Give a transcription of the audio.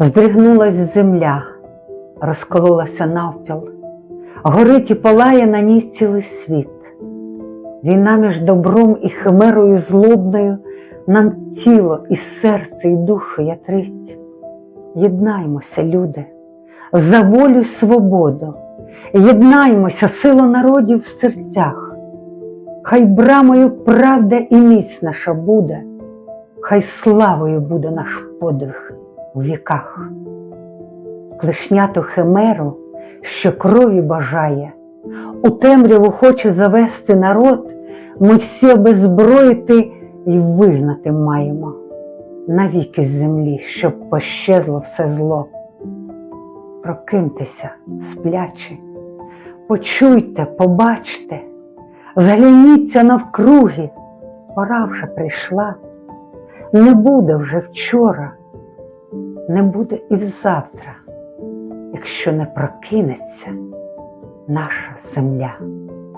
Здригнулась земля, розкололася навпіл, горить і палає на ній цілий світ. Війна між добром і химерою злобною нам тіло і серце, і душу ятрить. Єднаймося, люди, за волю й свободу, єднаймося, сила народів в серцях. Хай брамою правда і міць наша буде, хай славою буде наш подвиг у віках. Клешняту химеру, що крові бажає, у темряву хоче завести народ, ми всі обезброїти і вигнати маємо. Навіки з землі, щоб пощезло все зло. Прокиньтеся, сплячі, почуйте, побачте, згляніться навкруги, пора вже прийшла, не буде вже вчора, не буде і завтра, якщо не прокинеться наша земля.